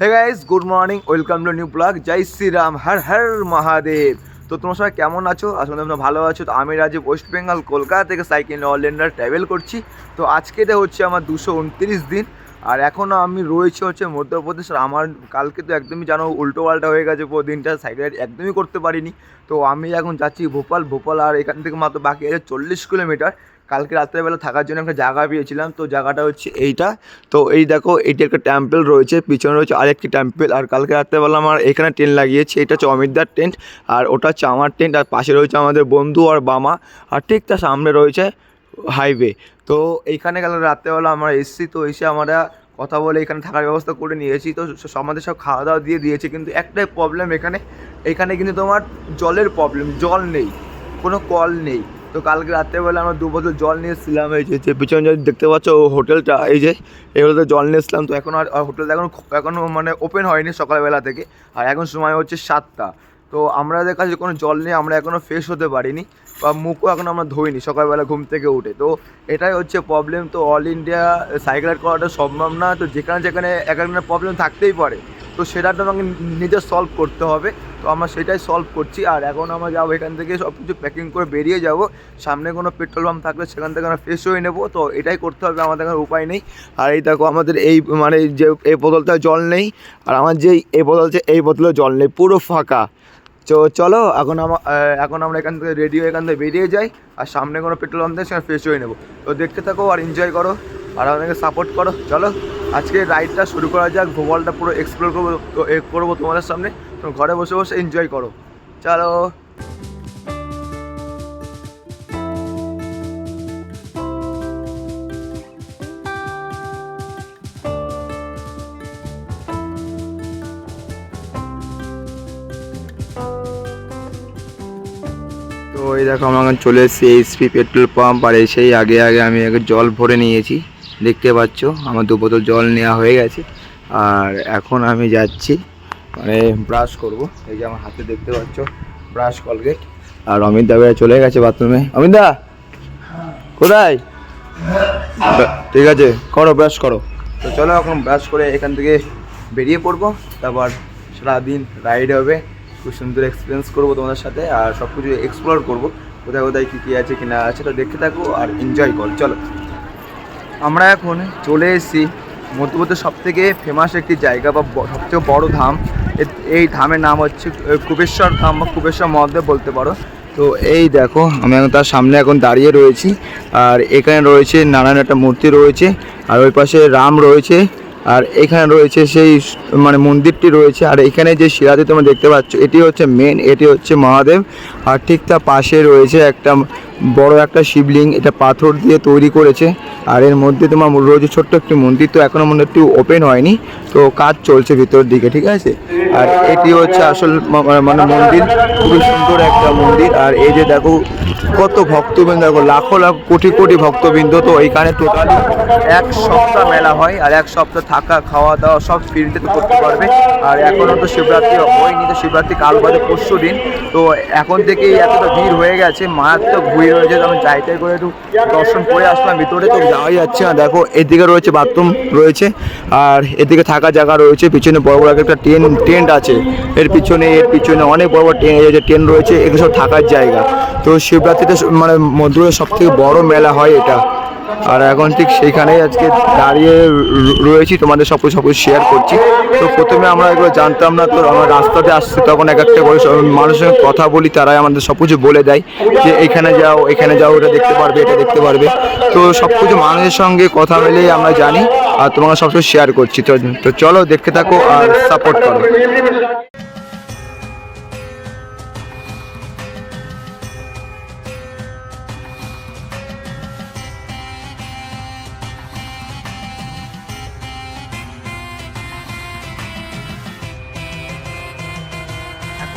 Hey guys good morning welcome to new blog Jai Shriram Har Har Mahadev তো তোমরা সবাই কেমন আছো? আসলে তোমরা ভালো আছো। তো আমি রাজ্য ওয়েস্ট বেঙ্গল কলকাতা থেকে সাইকেল অলরেন্ডার ট্রাভেল করছি। তো আজকে এটা হচ্ছে আমার দুশো উনত্রিশ দিন। আর এখনও আমি রয়েছি হচ্ছে মধ্যপ্রদেশ। আর আমার কালকে তো একদমই জানো উল্টো পাল্টা হয়ে গেছে পুরো দিনটা। সাইকেল একদমই করতে পারিনি। তো আমি এখন যাচ্ছি ভোপাল। ভোপাল আর এখান থেকে মাত্র বাকি আছে চল্লিশ কিলোমিটার। কালকে রাত্রেবেলা থাকার জন্য একটা জায়গা পেয়েছিলাম, তো জায়গাটা হচ্ছে এইটা। তো এই দেখো এইটি একটা টেম্পল রয়েছে, পিছনে রয়েছে আরেকটি টেম্পল আর কালকে রাত্রেবেলা আমার এখানে টেন্ট লাগিয়েছি, এটা হচ্ছে অমিতদার টেন্ট আর ওটা হচ্ছে আমার টেন্ট আর পাশে রয়েছে আমাদের বন্ধু আর বামা আর ঠিক তার সামনে রয়েছে হাইওয়ে তো এইখানে গেল রাত্রেবেলা আমরা এসেছি, তো এসে আমরা কথা বলে এখানে থাকার ব্যবস্থা করে নিয়েছি, তো আমাদের সব খাওয়া দাওয়া দিয়ে দিয়েছে, কিন্তু একটাই প্রবলেম এখানে এখানে কিন্তু তোমার জলের প্রবলেম জল নেই, কোনো কল নেই। তো কালকে রাত্রেবেলা আমরা দু বোতল জল নিয়ে এসেছিলাম, এই যে পিছনে যদি দেখতে পাচ্ছ হোটেলটা, এই যে, এই হোটেলতে জল নিয়ে এসেছিলাম। তো এখন আর হোটেলটা এখন এখনও মানে ওপেন হয়নি সকালবেলা থেকে, আর এখন সময় হচ্ছে সাতটা। তো আমাদের কাছে কোনো জল নেই, আমরা এখনও ফ্রেশ হতে পারিনি, বা মুখও এখন আমরা ধুইনি সকালবেলা ঘুম থেকে উঠে। তো এটাই হচ্ছে প্রবলেম তো অল ইন্ডিয়া সাইকেল করাটা সম্ভব না, তো যেখানে যেখানে এক একজনের প্রবলেম থাকতেই পারে। তো সেটা তো আমাকে নিজে সলভ করতে হবে। তো আমরা সেটাই সলভ করছি আর এখন আমরা যাব এখান থেকে সব কিছু প্যাকিং করে বেরিয়ে যাব। সামনে কোনো পেট্রোল পাম্প থাকলে সেখান থেকে আমরা ফ্রেশ হয়ে নেব। তো এটাই করতে হবে, আমাদের এখন উপায় নেই। আর এই দেখো, আমাদের এই মানে যে এই বোতলটা জল নেই। আর আমার যেই এই বোতল আছে, এই বোতলে জল নেই, পুরো ফাঁকা। তো চলো, এখন আমার এখন আমরা এখান থেকে রেডি হয়ে এখান থেকে বেরিয়ে যাই। আর সামনে কোনো পেট্রোল পাম্প থাকে সেখানে ফ্রেশ হয়ে নেব। তো দেখতে থাকো আর এনজয় করো। আর আমাদেরকে সাপোর্ট করো। চলো। আজকে রাইডটা শুরু করা যাক ভূগোলটা পুরো এক্সপ্লোর করব করব তোমাদের সামনে। তো ঘরে বসে বসে এনজয় করো। চলো। তো এই দেখো, আমরা চলে এসেছি এইচপি পেট্রোল পাম্প আর এসেই আগে আগে আমি আগে জল ভরে নিয়েছি। দেখতে পাচ্ছ, আমার দু বোতল জল নেওয়া হয়ে গেছে। আর এখন আমি যাচ্ছি মানে ব্রাশ করব। এই যে আমার হাতে দেখতে পাচ্ছ ব্রাশ কলগেট আর অমিত দা চলে গেছে বাথরুমে অমিত দা, কোথায়? ঠিক আছে, করো ব্রাশ করো। তো চলো এখন ব্রাশ করে এখান থেকে বেরিয়ে পড়ব। তারপর সারাদিন রাইড হবে। খুব সুন্দর এক্সপিরিয়েন্স করব তোমাদের সাথে। আর সব কিছু এক্সপ্লোর করব। কোথায় কোথায়, কী কী আছে, কি না আছে তো দেখতে থাকো আর এনজয় করো। চলো। আমরা এখন চলে এসেছি মধ্যপ্রদেশ সব থেকে ফেমাস একটি জায়গা বা সবথেকে বড় ধাম। এই ধামের নাম হচ্ছে কুবেশ্বর ধাম বা কুবেশ্বর মহাদেব বলতে পারো। তো এই দেখো, আমি এখন তার সামনে এখন দাঁড়িয়ে রয়েছি। আর এখানে রয়েছে নারায়ণ একটা মূর্তি রয়েছে, আর ওই পাশে রাম রয়েছে, আর এখানে রয়েছে সেই মানে মন্দিরটি রয়েছে। আর এখানে যে শিলাটি তোমরা দেখতে পাচ্ছ, এটি হচ্ছে মেন এটি হচ্ছে মহাদেব। আর ঠিক তার পাশে রয়েছে একটা বড় একটা শিবলিং এটা পাথর দিয়ে তৈরি করেছে। আর এর মধ্যে তোমার রয়েছে ছোট্ট একটি মন্দির, তো এখনও একটু ওপেন হয়নি। তো কাজ চলছে ভিতর দিকে, ঠিক আছে? আর এটি হচ্ছে আসল মানে মন্দির, খুবই সুন্দর একটা মন্দির। আর এই যে দেখো, কত ভক্তবৃন্দ, দেখো, লাখো লাখ, কোটি কোটি ভক্তবৃন্দ, তো এইখানে টোটালি এক সপ্তাহ মেলা হয়। আর এক সপ্তাহ থাকা, খাওয়া দাওয়া সব ফ্রিতে তো করতে পারবে। আর এখনও তো শিবরাত্রি হয়নি, তো শিবরাত্রি কাল বাদে পরশু দিন তো এখন থেকেই এতটা ভিড় হয়ে গেছে, মারাত্মক ভিড় হয়েছে, তো আমি যাইতে করে একটু দর্শন করে আসলাম, ভিতরে তো যাওয়াই যাচ্ছে না। দেখো, এদিকে রয়েছে বাথরুম রয়েছে, আর এদিকে থাকা জায়গা রয়েছে, পিছনে বড় বড় একটা টেন, টেন্ট আছে। এর পিছনে এর পিছনে অনেক বড় বড় টেন্ট টেন্ট রয়েছে, এগুলো সব থাকার জায়গা। তো শিবরাত্রিতে মানে মধ্যে সব থেকে বড় মেলা হয় এটা। আর এখন ঠিক সেইখানেই আজকে দাঁড়িয়ে রয়েছি, তোমাদের সব সব শেয়ার করছি। তো প্রথমে আমরা এগুলো জানতাম না, তো আমরা রাস্তাতে আসছি, তখন এক একটা করে মানুষের সঙ্গে কথা বলি, তারাই আমাদের সব কিছু বলে দেয় যে এখানে যাও এখানে যাও, এটা দেখতে পারবে, এটা দেখতে পারবে। তো সব কিছু মানুষের সঙ্গে কথা মিলেই আমরা জানি, আর তোমাকে সব কিছু শেয়ার করছি। তো তো চলো দেখতে থাকো আর সাপোর্ট করো।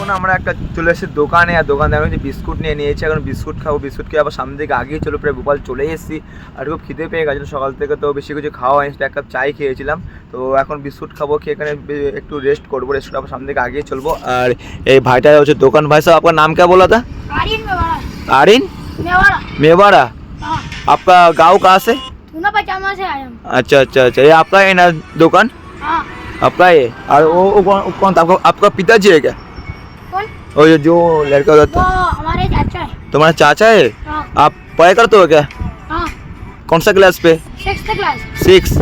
এখন আমরা একটা চলে এসেছি দোকানে আর দোকানে আমি বিস্কুট নিয়ে নিয়েছি এখন বিস্কুট খাবো বিস্কুট খেয়ে আবার সামনে থেকে আগিয়ে চলো প্রায় ভোপাল চলে এসেছি আর খুব খিদে পেয়ে গেছিলো সকাল থেকে তো বেশি কিছু খাওয়া হয়নি এক কাপ চাই খেয়েছিলাম তো এখন বিস্কুট খাবো খেয়ে এখানে বে- একটু রেস্ট করবো রেস্ট করে আবার সামনে থেকে আগিয়ে চলবো আর এই ভাইটা হচ্ছে দোকান ভাই সাহেব আপনার नाम क्या बोला था आर्यन मेवाड़ा आरिन मेवाड़ा मेवाड़ा हाँ आपका गांव कहाँ से तूना पचामा से आया हूँ अच्छा अच्छा अच्छा ये आपका है ना दुकान हाँ आपका है और वो, वो कौन वो कौन था आपका आपका पिताजी है क्या कौन वो जो जो लड़का उधर वो था हमारे चाचा है तुम्हारा चाचा है हाँ आप पढ़ाई करते हो क्या हाँ कौन सा क्लास पे सिक्स क्लास सिक्स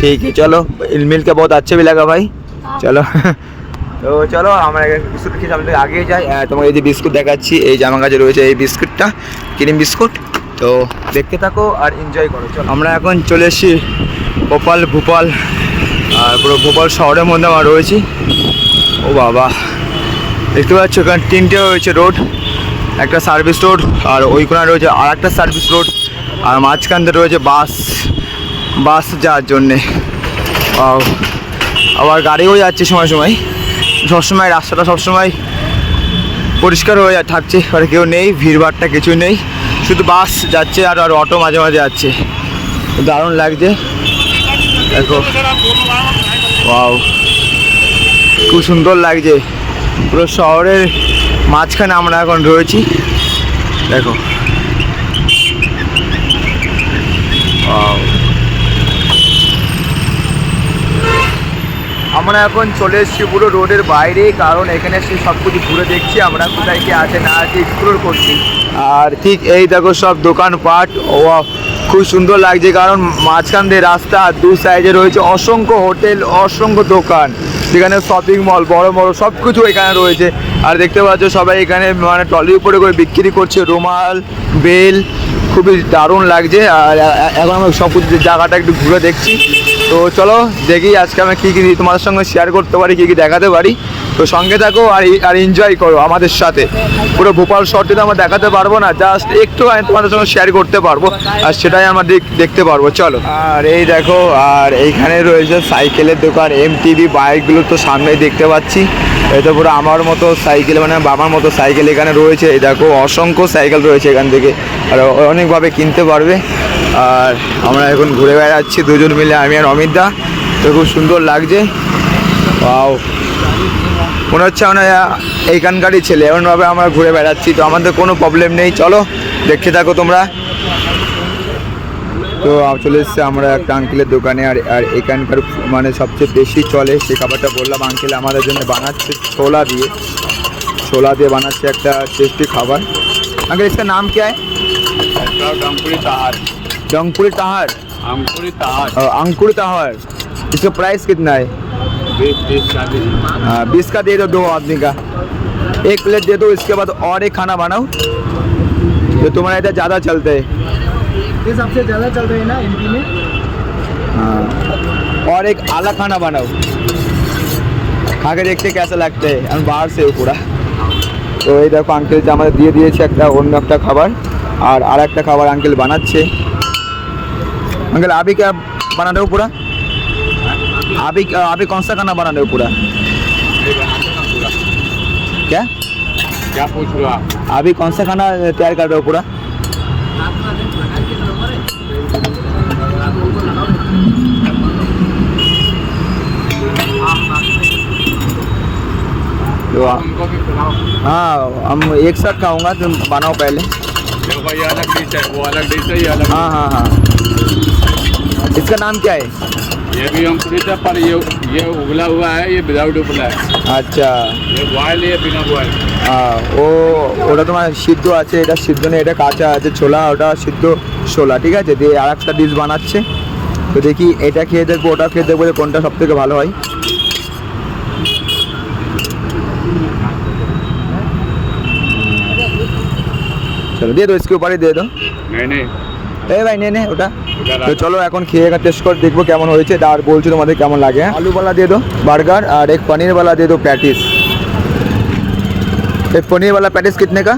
ठीक है चलो मिल के बहुत अच्छा भी लगा भाई हाँ। চলো তো চলো আমরা বিস্কুট খেয়ে সামনে থেকে আগে যাই আহ, তোমাকে এই যে বিস্কুট দেখাচ্ছি এই জামা কাছে রয়েছে এই বিস্কুটটা ক্রিম বিস্কুট তো দেখতে থাকো আর এনজয় করো চলো আমরা এখন চলে এসেছি ভোপাল ভোপাল আর পুরো ভোপাল শহরের মধ্যে আমরা রয়েছি ও বাবা দেখতে পাচ্ছ, এখানে তিনটে রয়েছে রোড একটা সার্ভিস রোড আর ওই কোনায় রয়েছে আর একটা সার্ভিস রোড আর মাঝখান দিয়ে রয়েছে বাস বাস যাওয়ার জন্যে. আবার গাড়িও যাচ্ছে সময় সময়। সবসময় রাস্তাটা সবসময় পরিষ্কার হয়ে থাকছে, আর কেউ নেই ভিড়ভাড়টা কিছু নেই। শুধু বাস যাচ্ছে আর আর অটো মাঝে মাঝে যাচ্ছে। দারুণ লাগছে। দেখো। খুব সুন্দর লাগছে। পুরো শহরের মাঝখানে আমরা এখন রয়েছি। দেখো. আমরা এখন চলে এসেছি পুরো রোডের বাইরে, কারণ এখানে এসে সব কিছু ঘুরে দেখছি, আমরা কোথায় কি আছে না আছে এক্সপ্লোর করছি। আর ঠিক এই দেখো সব দোকানপাট ও খুব সুন্দর লাগছে, কারণ মাঝখান দিয়ে রাস্তা আর দু সাইডে রয়েছে অসংখ্য হোটেল অসংখ্য দোকান। যেখানে শপিং মল বড় বড় সব কিছু এখানে রয়েছে। আর দেখতে পাচ্ছ সবাই এখানে মানে ট্রলির উপরে করে বিক্রি করছে রুমাল, বেল, খুবই দারুণ লাগছে। আর এখন আমি সব কিছু জায়গাটা একটু ঘুরে দেখছি। তো চলো দেখি আজকে আমি কী কী তোমাদের সঙ্গে শেয়ার করতে পারি, কী কী দেখাতে পারি। তো সঙ্গে থাকো আর আর এনজয় করো আমাদের সাথে। পুরো ভোপাল শহরটি তো আমরা দেখাতে পারব না জাস্ট একটু আমি তোমাদের সঙ্গে শেয়ার করতে পারব। আর সেটাই আমরা দেখ- দেখতে পারব, চলো। আর এই দেখো, আর এইখানে রয়েছে সাইকেলের দোকান এম টিভি বাইকগুলো তো সামনেই দেখতে পাচ্ছি। তো পুরো আমার মতো সাইকেল মানে বাবার মতো সাইকেল এখানে রয়েছে। এই দেখো, অসংখ্য সাইকেল রয়েছে এখান থেকে। আর অনেকভাবে কিনতে পারবে। আর আমরা এখন ঘুরে বেড়াচ্ছি দুজন মিলে, আমি আর অমিত দা। তো খুব সুন্দর লাগছে। পাও মনে হচ্ছে আমরা এইখানকারই ছেলে এমনভাবে আমরা ঘুরে বেড়াচ্ছি তো আমাদের কোনো প্রবলেম নেই চলো দেখতে থাকো তোমরা তো আ- চলে এসেছে আমরা একটা আঙ্কেলের দোকানে আর আর এখানকার মানে সবচেয়ে বেশি চলে সে খাবারটা বললাম আঙ্কেল আমাদের জন্য বানাচ্ছে ছোলা দিয়ে ছোলা দিয়ে বানাচ্ছে একটা টেস্টি খাবার আঙ্কেল इसका नाम क्या है अंकुरी ताहार डंकुरी ताहर अंकुरी ताहार अ, अंकुर ताहर इसका प्राइस कितना है बीस बीस चालीस हाँ, बीस का दे दो दो आदमी का एक प्लेट दे दो इसके बाद और एक खाना बनाओ जो तुम्हारा इधर ज़्यादा चलते है ये सबसे ज़्यादा चल रहे हैं ना एमपी में हाँ और एक आला खाना बनाओ खा के देखते कैसा लगता है আমি বাহার से पूरा তো এই দেখো আঙ্কেল যে আমাদের দিয়ে দিয়েছে একটা অন্য একটা খাবার আর আর একটা খাবার আঙ্কেল বানাচ্ছে अंकल अभी क्या बना रहे हो पूरा अभी अभी कौन सा खाना बना रहे हो पूरा? क्या? क्या पूछ रहे हो आप? अभी कौन सा खाना तैयार कर रहे हो पूरा? तो हाँ हम एक साथ खाऊँगा तुम बनाओ पहले। देखो ये अलग डिश है वो अलग डिश है ये अलग हाँ हाँ हाँ। इसका नाम क्या है? ये भी अंकुरित है पर ये ये उबला हुआ है ये विदाउट उबला है আচ্ছা ये बॉयल है ये बिना बॉयल আহ, ও ওটা তোমার সিদ্ধ আছে এটা সিদ্ধ নেই এটা কাঁচা আছে ছোলা ওটা সিদ্ধ ছোলা ঠিক আছে দিয়ে আর একটা ডিশ বানাচ্ছে তো দেখি এটা খেয়ে দেখবো ওটা খেয়ে দেখবো যে কোনটা সব থেকে ভালো হয় চলো দিয়ে দো इसके ऊपर ही दे दो नहीं नहीं এই ভাই নে নে ওটা इधर তো आ- চলো এখন খেয়ে টেস্ট করে দেখবো কেমন হয়েছে আর বলছি তোমাদের কেমন লাগে হ্যাঁ? आलू वाला दे दो बर्गर और एक पनीर वाला दे दो पैटिस एक पनीर वाला पैटिस कितने का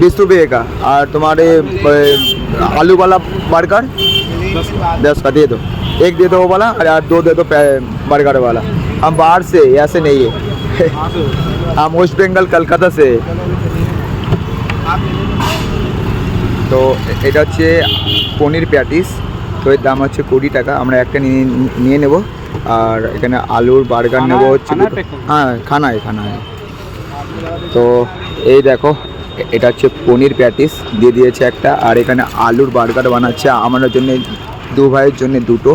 बीस रुपये का और तुम्हारे अ, आलू वाला बर्गर दस का दे दो एक दे दो वो वाला और यार दो दे दो पै- बर्गर वाला हम बाहर से ऐसे नहीं है हम वेस्ट बंगाल कलकत्ता से তো এটা হচ্ছে পনির প্যাটিস। তো এর দাম হচ্ছে কুড়ি টাকা। আমরা একটা নিয়ে নিয়ে নেব। আর এখানে আলুর বার্গার নেব হচ্ছে। হ্যাঁ খানায় খানায়। তো এই দেখো এটা হচ্ছে পনির প্যাটিস। দিয়ে দিয়েছে একটা। আর এখানে আলুর বার্গার বানাচ্ছে। আমার জন্য দু ভাইয়ের জন্য দুটো।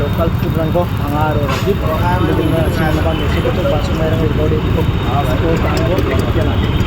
ಲೋಕಲ್ ಫುಡ್ ರಂಗೋ ಹಂಗಾರು ರಜಿತ್ ಸಿನಿಮಾ ನೆಸಿಬಿಟ್ಟು ಬಾಸು ಮೇಡಮ್ ಇರ್ಬೋದು ಇದು ಕಾಣಬಹುದು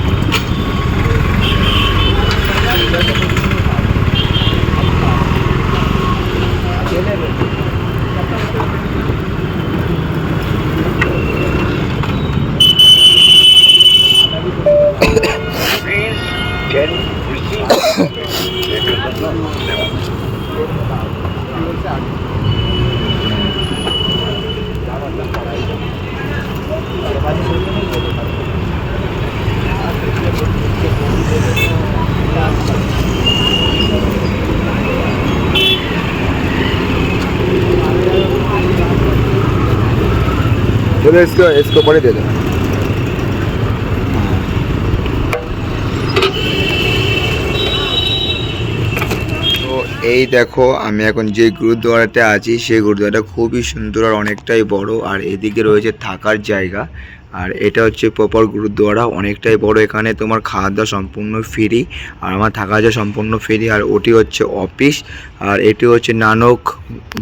jalan चलो इसको इसको पड़े दे दो তো এই দেখো আমি এখন যে গুরুদ্বারাতে আছি সেই গুরুদ্বারাটা খুবই সুন্দর আর অনেকটাই বড় আর এদিকে রয়েছে থাকার জায়গা আর এটা হচ্ছে প্রপার গুরুদ্বারা অনেকটাই বড় এখানে তোমার খাওয়া দাওয়া সম্পূর্ণ ফ্রি আর আমার থাকা যাওয়া সম্পূর্ণ ফ্রি আর ওটি হচ্ছে অফিস আর এটি হচ্ছে নানক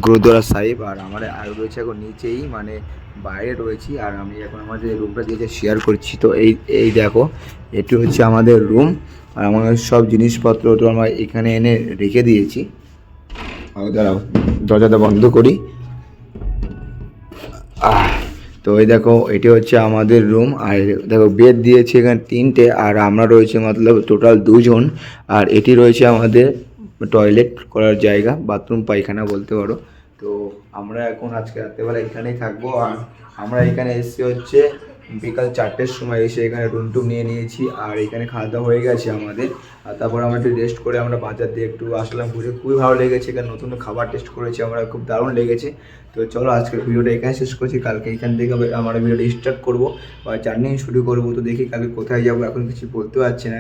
গুরুদ্বারা সাহিব আর আমার আর রয়েছে এখন নিচেই মানে বাইরে রয়েছি আর আমি এখন আমাদের রুমটা দিয়েছে শেয়ার করছি, তো এই এই দেখো, এটি হচ্ছে আমাদের রুম আর আমাদের সব জিনিসপত্র তো আমরা এখানে এনে রেখে দিয়েছি। আর দাঁড়াও, দরজাটা বন্ধ করি। তো এই দেখো, এটি হচ্ছে আমাদের রুম আর দেখো বেড দিয়েছে এখানে তিনটে আর আমরা রয়েছে মতলব টোটাল দুজন আর এটি রয়েছে আমাদের টয়লেট করার জায়গা বাথরুম পায়খানা বলতে পারো। তো আমরা এখন আজকে রাত্রেবেলা এখানেই থাকব। আর আমরা এখানে এসছি হচ্ছে বিকাল চারটের সময় এসে এখানে রুম টুম নিয়ে নিয়েছি আর এখানে খাওয়া দাওয়া হয়ে গেছে আমাদের। আর তারপর আমরা একটু রেস্ট করে আমরা বাজার দিয়ে একটু আসলাম ঘুরে। খুবই ভালো লেগেছে, এখানে নতুন নতুন খাবার টেস্ট করেছি, আমরা খুব দারুণ লেগেছে। তো চলো আজকের ভিডিওটা এখানে শেষ করছি। কালকে এখান থেকে আমরা ভিডিওটা স্টার্ট করব। বা জার্নি শুরু করব। তো দেখি কালকে কোথায় যাব, এখন কিছু বলতে পারছি না।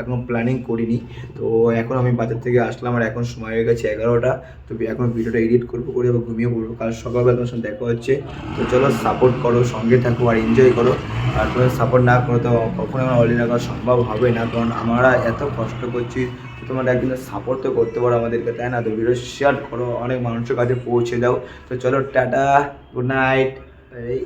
এখন প্ল্যানিং করিনি। তো এখন আমি বাজার থেকে আসলাম আর এখন সময় হয়ে গেছে এগারোটা। তো এখন ভিডিওটা এডিট করব, করে আবার ঘুমিয়ে পড়ব। কাল সকালবেলা তোমার সঙ্গে দেখা হচ্ছে। তো চলো সাপোর্ট করো, সঙ্গে থাকো আর এনজয় করো। আর তুমি সাপোর্ট না করো তো কখনো আমার অলরেডি সম্ভব হবে না। কারণ আমরা এত কষ্ট করছি। তোমরা একদিন সাপোর্ট তো করতে পারো আমাদেরকে, তাই না? তো ভিডিও শেয়ার করো, অনেক মানুষের কাছে পৌঁছে দাও তো চলো, টাটা গুড নাইট এই